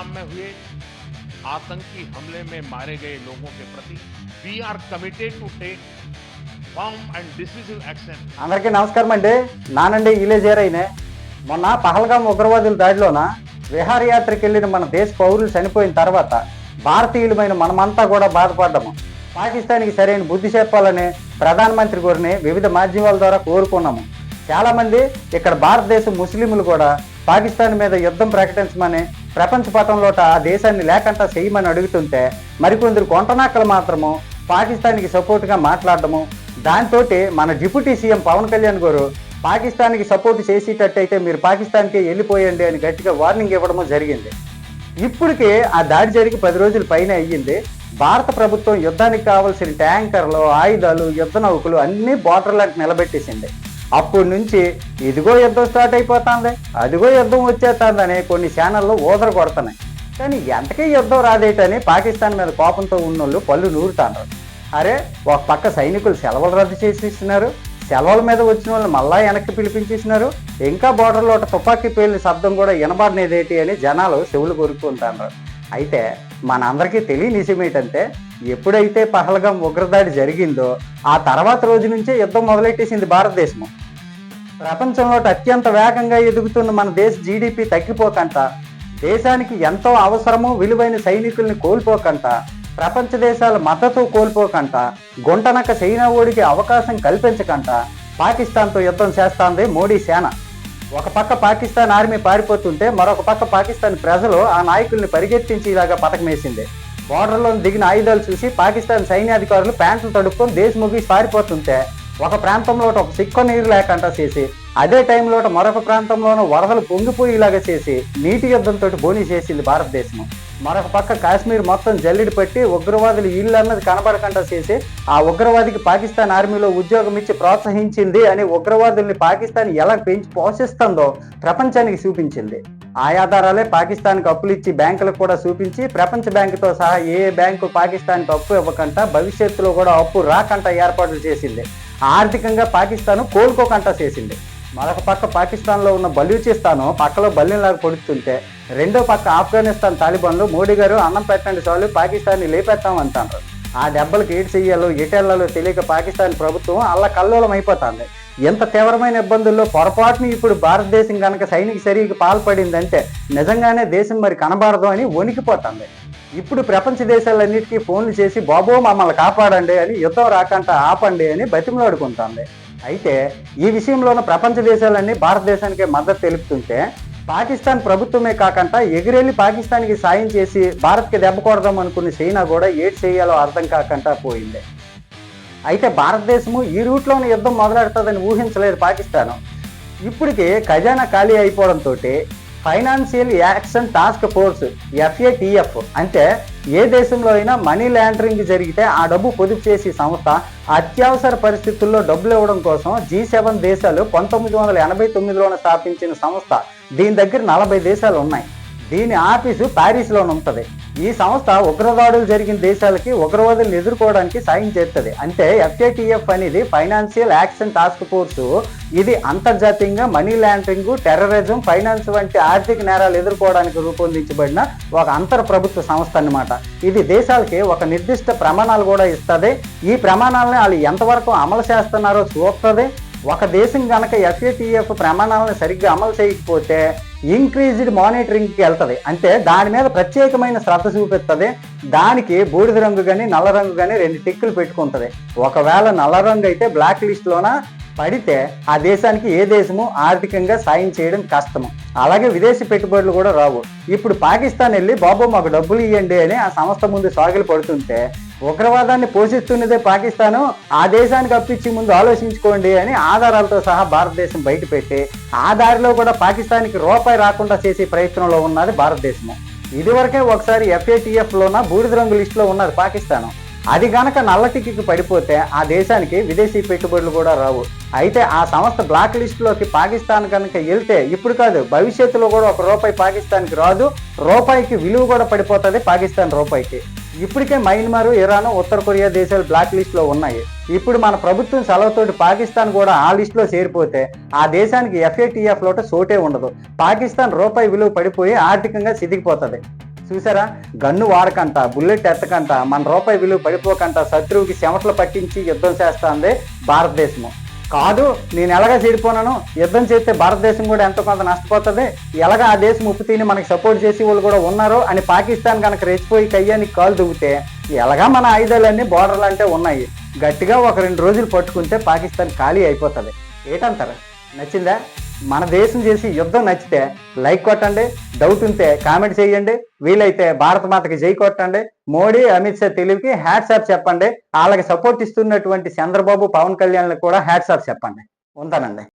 पहलगाम में हुए आतंकी हमले में मारे गए लोगों के प्रति we are committed to take firm and decisive action అందరికీ నమస్కారం అండి నానండి ఈలేజేరైనే మొన్న పహల్గాం ఉగ్రవాదుల దాడిలోన విహారయాత్రకు వెళ్ళిన మన దేశ పౌరులు చనిపోయిన తర్వాత భారతీయులమైన మనమంతా కూడా బాధపడ్డాము పాకిస్తాన్కి సరైన బుద్ధి చెప్పాలని ప్రధానమంత్రి గారిని వివిధ మాధ్యమాల ద్వారా కోరుకున్నాము చాలామంది ఇక్కడ భారతదేశం ముస్లింలు కూడా పాకిస్తాన్ మీద యుద్ధం ప్రకటించమని ప్రపంచ పటంలోట ఆ దేశాన్ని లేకుండా చేయమని అడుగుతుంటే మరికొందరు కొంటనాక్కలు మాత్రము పాకిస్తాన్కి సపోర్ట్గా మాట్లాడడము. దాంతో మన డిప్యూటీ సీఎం పవన్ కళ్యాణ్ గారు పాకిస్తాన్కి సపోర్ట్ చేసేటట్టయితే మీరు పాకిస్తాన్కి వెళ్ళిపోయండి అని గట్టిగా వార్నింగ్ ఇవ్వడము జరిగింది. ఇప్పటికే ఆ దాడి జరిగి పది రోజుల పైన అయ్యింది. భారత ప్రభుత్వం యుద్ధానికి కావాల్సిన ట్యాంకర్లు ఆయుధాలు యుద్ధ నౌకలు అన్నీ అన్ని లాంటి నిలబెట్టేసింది. అప్పటి నుంచి ఇదిగో యుద్ధం స్టార్ట్ అయిపోతుంది అదిగో యుద్ధం వచ్చేస్తుందని కొన్ని ఛానళ్ళు ఊదర కొడుతున్నాయి. కానీ ఎంతకీ యుద్ధం రాదేటని పాకిస్తాన్ మీద కోపంతో ఉన్నోళ్ళు పళ్ళు నూరుతాండ్రు. అరే ఒక పక్క సైనికులు సెలవులు రద్దు చేసేస్తున్నారు సెలవుల మీద వచ్చిన వాళ్ళు మళ్ళా వెనక్కి పిలిపించేసినారు ఇంకా బోర్డర్లో ఒక తుపాకీ పేలిన శబ్దం కూడా వినబడినదేటి అని జనాలు చెవులు కొరుక్కుంటారు అయితే మనందరికీ తెలియని విషయం ఏంటంటే ఎప్పుడైతే పహల్గాం ఉగ్రదాడి జరిగిందో ఆ తర్వాత రోజు నుంచే యుద్ధం మొదలెట్టేసింది భారతదేశం ప్రపంచంలో అత్యంత వేగంగా ఎదుగుతున్న మన దేశ జీడిపి తగ్గిపోకంట. దేశానికి ఎంతో అవసరమో విలువైన సైనికుల్ని కోల్పోకంట. ప్రపంచ దేశాల మద్దతు కోల్పోకంట. గుంటనక చైనా ఓడికి అవకాశం కల్పించకంట. పాకిస్తాన్తో యుద్ధం చేస్తాంది మోడీ సేన. ఒక పక్క పాకిస్తాన్ ఆర్మీ పారిపోతుంటే మరొక పక్క పాకిస్తాన్ ప్రజలు ఆ నాయకుల్ని పరిగెత్తించేలాగా పథకమేసింది బోర్డర్లో దిగిన ఆయుధాలు చూసి పాకిస్తాన్ సైన్యాధికారులు ప్యాంట్లు తడుపుకొని దేశ ముగిసి పారిపోతుంటే ఒక ప్రాంతంలో ఒక సిక్కు నీరు లేకుండా చేసి అదే టైంలో మరొక ప్రాంతంలోనూ వరదలు పొంగిపోయేలాగా చేసి నీటి యుద్ధంతో బోని చేసింది భారతదేశం మరొక పక్క కాశ్మీర్ మొత్తం జల్లిడి పట్టి ఉగ్రవాదులు ఇల్లు అన్నది కనబడకుండా చేసి ఆ ఉగ్రవాదికి పాకిస్తాన్ ఆర్మీలో ఉద్యోగం ఇచ్చి ప్రోత్సహించింది అని ఉగ్రవాదుల్ని పాకిస్తాన్ ఎలా పెంచి పోషిస్తుందో ప్రపంచానికి చూపించింది. ఆ ఆధారాలే పాకిస్తాన్కి అప్పులు ఇచ్చి బ్యాంకులకు కూడా చూపించి ప్రపంచ బ్యాంకుతో సహా ఏ బ్యాంకు పాకిస్తాన్కి అప్పు ఇవ్వకుండా భవిష్యత్తులో కూడా అప్పు రాకుండా ఏర్పాట్లు చేసింది. ఆర్థికంగా పాకిస్తాన్ కోలుకోకుండా చేసింది. మరొక పక్క పాకిస్తాన్లో ఉన్న బలూచిస్తాను పక్కలో బల్లిలాగా పొడుస్తుంటే రెండో పక్క ఆఫ్ఘనిస్తాన్ తాలిబాన్లు మోడీ గారు అన్నం పెట్టండి చాలు పాకిస్తాన్ని లేపెత్తాం ఆ దెబ్బలకు ఏడు చెయ్యాలో ఎటెళ్ళాలో తెలియక పాకిస్తాన్ ప్రభుత్వం అలా కల్లోలం అయిపోతుంది. ఎంత తీవ్రమైన ఇబ్బందుల్లో పొరపాటుని ఇప్పుడు భారతదేశం కనుక సైనిక చర్యకి పాల్పడిందంటే నిజంగానే దేశం మరి కనబడదు అని వణికిపోతుంది. ఇప్పుడు ప్రపంచ దేశాలన్నిటికీ ఫోన్లు చేసి బాబో మమ్మల్ని కాపాడండి అని యుద్ధం రాకుండా ఆపండి అని బతిమలాడుకుంటుంది. అయితే ఈ విషయంలోనూ ప్రపంచ దేశాలన్నీ భారతదేశానికి మద్దతు తెలుపుతుంటే పాకిస్తాన్ ప్రభుత్వమే కాకుండా ఎగిరెళ్ళి పాకిస్తాన్కి సాయం చేసి భారత్కి దెబ్బ కొడదాం అనుకున్న చైనా కూడా ఏడ్ చేయాలో అర్థం కాకుండా పోయింది. అయితే భారతదేశము ఈ రూట్లోనే యుద్ధం మొదలెడుతుందని ఊహించలేదు పాకిస్తాన్. ఇప్పటికే ఖజానా ఖాళీ అయిపోవడంతో financial action task force FATF అంటే ఏ దేశంలో అయినా మనీ లాండరింగ్ జరిగితే ఆ డబ్బు పొదుపు చేసే సంస్థ అత్యవసర పరిస్థితుల్లో డబ్బులు ఇవ్వడం కోసం జీ సెవెన్ దేశాలు పంతొమ్మిది వందల ఎనభై తొమ్మిదిలోనే స్థాపించిన సంస్థ దీని దగ్గర నలభై దేశాలు ఉన్నాయి. దీని ఆఫీసు ప్యారిస్లోనే ఉంటుంది. ఈ సంస్థ ఉగ్రదాడులు జరిగిన దేశాలకి ఉగ్రవాదులను ఎదుర్కోవడానికి సాయం చేస్తుంది. అంటే ఎఫ్ఏటిఎఫ్ అనేది ఫైనాన్షియల్ యాక్షన్ టాస్క్ ఫోర్సు. ఇది అంతర్జాతీయంగా మనీ లాండరింగ్ టెర్రరిజం ఫైనాన్స్ వంటి ఆర్థిక నేరాలు ఎదుర్కోవడానికి రూపొందించబడిన ఒక అంతర్ ప్రభుత్వ సంస్థ అన్నమాట. ఇది దేశాలకి ఒక నిర్దిష్ట ప్రమాణాలు కూడా ఇస్తుంది. ఈ ప్రమాణాలను వాళ్ళు ఎంతవరకు అమలు చేస్తున్నారో చూస్తుంది ఒక దేశం కనుక ఎఫ్ఏటిఎఫ్ ప్రమాణాలను సరిగ్గా అమలు చేయకపోతే ఇంక్రీజ్డ్ మానిటరింగ్కి వెళ్తుంది. అంటే దాని మీద ప్రత్యేకమైన శ్రద్ధ చూపిస్తుంది. దానికి బూడిద రంగు కానీ నల్ల రంగు కానీ రెండు టిక్కులు పెట్టుకుంటుంది. ఒకవేళ నల్ల రంగు అయితే బ్లాక్ లిస్ట్లోన పడితే ఆ దేశానికి ఏ దేశము ఆర్థికంగా సాయం చేయడం కష్టము. అలాగే విదేశీ పెట్టుబడులు కూడా రావు. ఇప్పుడు పాకిస్తాన్ వెళ్ళి బాబు మాకు డబ్బులు ఇవ్వండి అని ఆ సంస్థ ముందు సాగిలు పడుతుంటే ఉగ్రవాదాన్ని పోషిస్తున్నదే పాకిస్తాను ఆ దేశానికి అప్పించి ముందు ఆలోచించుకోండి అని ఆధారాలతో సహా భారతదేశం బయటపెట్టి ఆ దారిలో కూడా పాకిస్తాన్కి రూపాయి రాకుండా చేసే ప్రయత్నంలో ఉన్నది భారతదేశము. ఇదివరకే ఒకసారి ఎఫ్ఏటిఎఫ్లోన బూడిద రంగు లిస్టులో ఉన్నది పాకిస్తాన్. అది గనక నల్లటికి పడిపోతే ఆ దేశానికి విదేశీ పెట్టుబడులు కూడా రావు. అయితే ఆ సంస్థ బ్లాక్ లిస్టులోకి పాకిస్తాన్ కనుక వెళ్తే ఇప్పుడు కాదు భవిష్యత్తులో కూడా ఒక రూపాయి పాకిస్తాన్కి రాదు రూపాయికి విలువ కూడా పడిపోతుంది పాకిస్తాన్ రూపాయికి. ఇప్పటికే మయన్మార్ ఇరాన్ ఉత్తర కొరియా దేశాలు బ్లాక్ లిస్ట్లో ఉన్నాయి. ఇప్పుడు మన ప్రభుత్వం సెలవుతోటి పాకిస్తాన్ కూడా ఆ లిస్టులో చేరిపోతే ఆ దేశానికి ఎఫ్ఏటిఎఫ్ లోట సోటే ఉండదు. పాకిస్తాన్ రూపాయి విలువ పడిపోయి ఆర్థికంగా సిదిగిపోతుంది. చూసారా? గన్ను వాడకంట బుల్లెట్ ఎత్తకంట మన రూపాయి విలువ పడిపోకంట శత్రువుకి చెమటలు పట్టించి యుద్ధం చేస్తుంది భారతదేశము. కాదు నేను ఎలాగా చెడిపోనాను యుద్ధం చేస్తే భారతదేశం కూడా ఎంతో కొంత నష్టపోతుంది. ఎలాగ ఆ దేశం ఉప్పు తిని మనకి సపోర్ట్ చేసి వాళ్ళు కూడా ఉన్నారు అని పాకిస్తాన్ కనుక రెచ్చిపోయి కయ్యానికి కాలు దువ్వితే ఎలాగా మన ఆయుధాలన్నీ బోర్డర్లు అంటే ఉన్నాయి. గట్టిగా ఒక రెండు రోజులు పట్టుకుంటే పాకిస్తాన్ ఖాళీ అయిపోతుంది. ఏటంటారు? నచ్చిందా? మన దేశం చేసి యుద్ధం నచ్చితే లైక్ కొట్టండి డౌట్ ఉంటే కామెంట్ చేయండి. వీలైతే భారత మాతకి జై కొట్టండి. మోడీ అమిత్ షా తెలివికి హ్యాట్సాప్ చెప్పండి. వాళ్ళకి సపోర్ట్ ఇస్తున్నటువంటి చంద్రబాబు పవన్ కళ్యాణ్ కూడా హ్యాట్సాప్ చెప్పండి. ఉంటానండి.